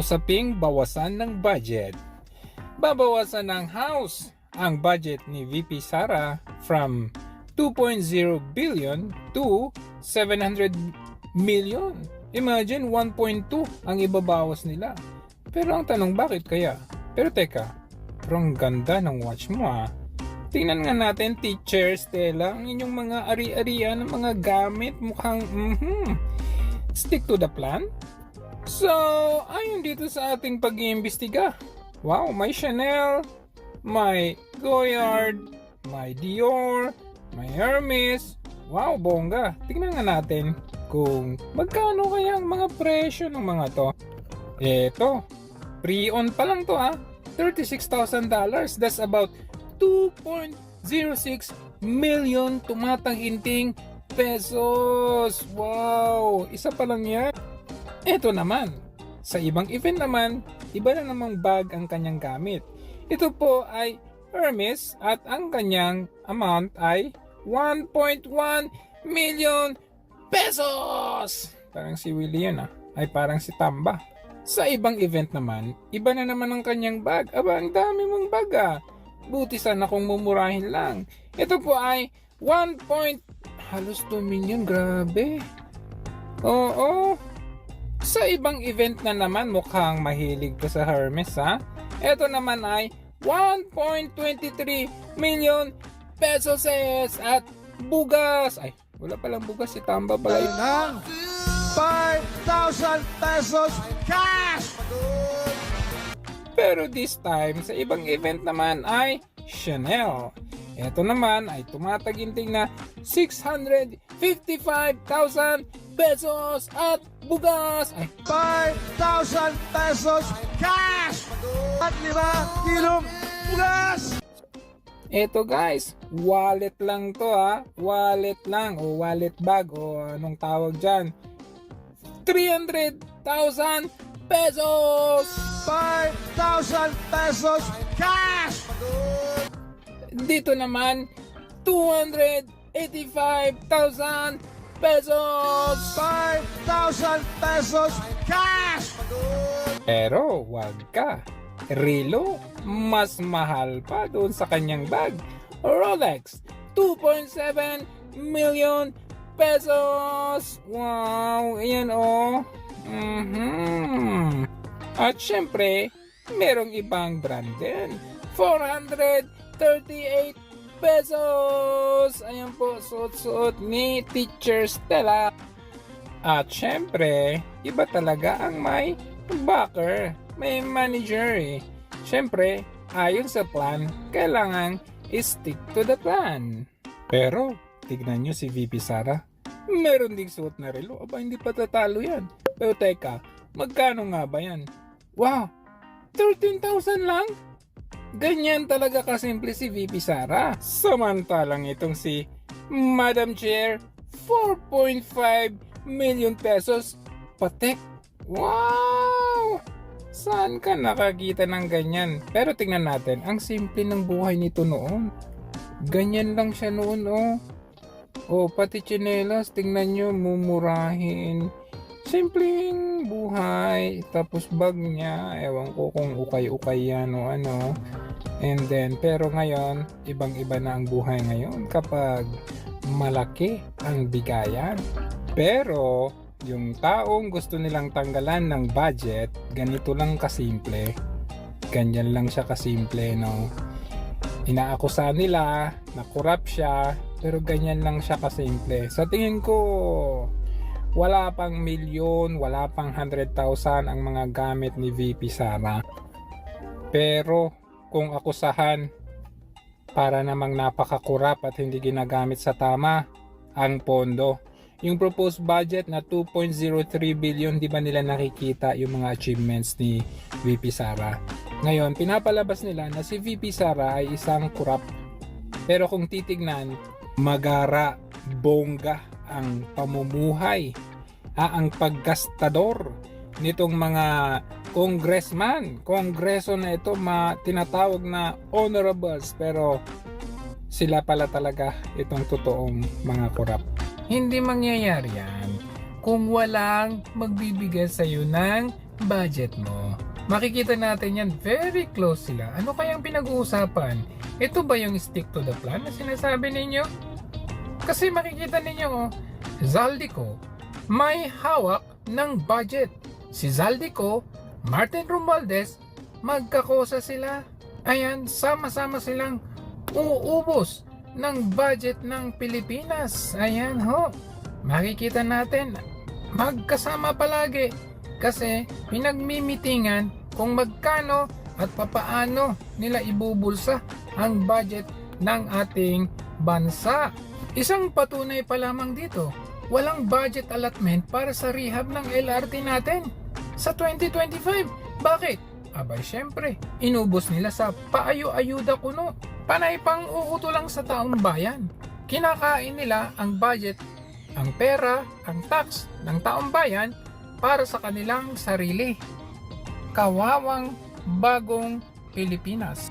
Usaping bawasan ng budget. Babawasan ng house ang budget ni VP Sara from 2.0 billion to 700 million. Imagine 1.2 ang ibabawas nila. Pero ang tanong bakit kaya? Pero teka, pero ang ganda ng watch mo ah. Tingnan nga natin, teacher Stella, ang inyong mga ari-arian ng mga gamit mukhang mhm. Stick to the plan? So, ayon dito sa ating pag-iimbestiga. Wow, may Chanel, may Goyard, may Dior, may Hermes. Wow, bongga. Tingnan nga natin kung magkano kaya ang mga presyo ng mga to. Eto, pre-on pa lang to ah. $36,000. That's about 2.06 million tumataginting pesos. Wow! Isa pa lang yan. Ito naman. Sa ibang event naman, iba na namang bag ang kanyang gamit. Ito po ay Hermes at ang kanyang amount ay 1.1 million pesos! Parang si Willie yun ah. Ay parang si Tamba. Sa ibang event naman, iba na naman ang kanyang bag. Aba, ang dami mong bag ah. Buti sana kung mumurahin lang. Ito po ay 1 point... Halos 2 million, grabe. Oo. Sa ibang event na naman, mukhang mahilig ka sa Hermes ha. Ito naman ay 1.23 million pesos at bugas. Ay, wala palang bugas si Tamba pala yun. ng 5,000 pesos cash! Pero this time, sa ibang event naman ay Chanel. Ito naman ay tumataginting na 655,000 pesos at bugas. Ay, 5,000 pesos cash! At 5 kilong bugas! eto guys, wallet lang to ha. Wallet lang o wallet bag o anong tawag dyan. 300,000 pesos! 5,000 pesos cash! Dito naman, 285,000 pesos! 5,000 pesos cash! Pero wag ka. Rilo, mas mahal pa doon sa kanyang bag. Rolex, 2.7 million pesos! Wow, ayan oh. Mhm. At syempre, merong ibang brand din. 438 pesos! Ayan po, suot-suot ni Teacher Stella. At syempre, iba talaga ang may backer, may manager eh. Syempre, ayon sa plan, kailangan stick to the plan. Pero, tignan nyo si VP Sara. Meron ding suot na relo. Aba, hindi pa tatalo yan. Pero teka, magkano nga ba yan? Wow! 13,000 lang? Ganyan talaga kasimple si VP Sara. Samantalang itong si Madam Chair, 4.5 million pesos patek. Wow! Saan ka nakakita ng ganyan? Pero tingnan natin, ang simple ng buhay nito noon. Ganyan lang siya noon, oh. Oh, pati chinelas, tingnan nyo, mumurahin. Simpleng buhay. Tapos bag niya, ewan ko kung ukay-ukay yan o ano. And then, pero ngayon, ibang-iba na ang buhay ngayon kapag malaki ang bigayan. Pero, yung taong gusto nilang tanggalan ng budget, ganito lang kasimple. Ganyan lang siya kasimple, no? Inaakusa nila na corrupt siya, pero ganyan lang siya kasimple. Sa tingin ko, wala pang milyon, wala pang 100,000 ang mga gamit ni VP Sara. Pero kung akusahan para namang napakakurap at hindi ginagamit sa tama ang pondo. Yung proposed budget na 2.03 billion, di ba nila nakikita yung mga achievements ni VP Sara? Ngayon, pinapalabas nila na si VP Sara ay isang kurap. Pero kung titignan, magara, bongga ang pamumuhay, ah, ang paggastador nitong mga congressman. Kongreso na ito ma tinatawag na honorables pero sila pala talaga itong totoong mga kurap. Hindi mangyayari yan kung walang magbibigay sa iyo ng budget mo. Makikita natin yan, very close sila. Ano kayang pinag-uusapan? Ito ba yung stick to the plan na sinasabi ninyo? Kasi makikita ninyo, oh, Zaldico, may hawak ng budget. Si Zaldico, Martin Romualdez, magkakosa sila. Ayan, sama-sama silang uubos ng budget ng Pilipinas. Ayan ho. Makikita natin, magkasama palagi. Kasi pinagmimitingan kung magkano at papaano nila ibubulsa ang budget ng ating bansa. Isang patunay pa lamang dito, walang budget allotment para sa rehab ng LRT natin sa 2025. Bakit? Abay syempre, inubos nila sa paayo-ayuda kuno. Panay pang uuto lang sa taong bayan. Kinakain nila ang budget, ang pera, ang tax ng taong bayan para sa kanilang sarili. Kawawang bagong Pilipinas.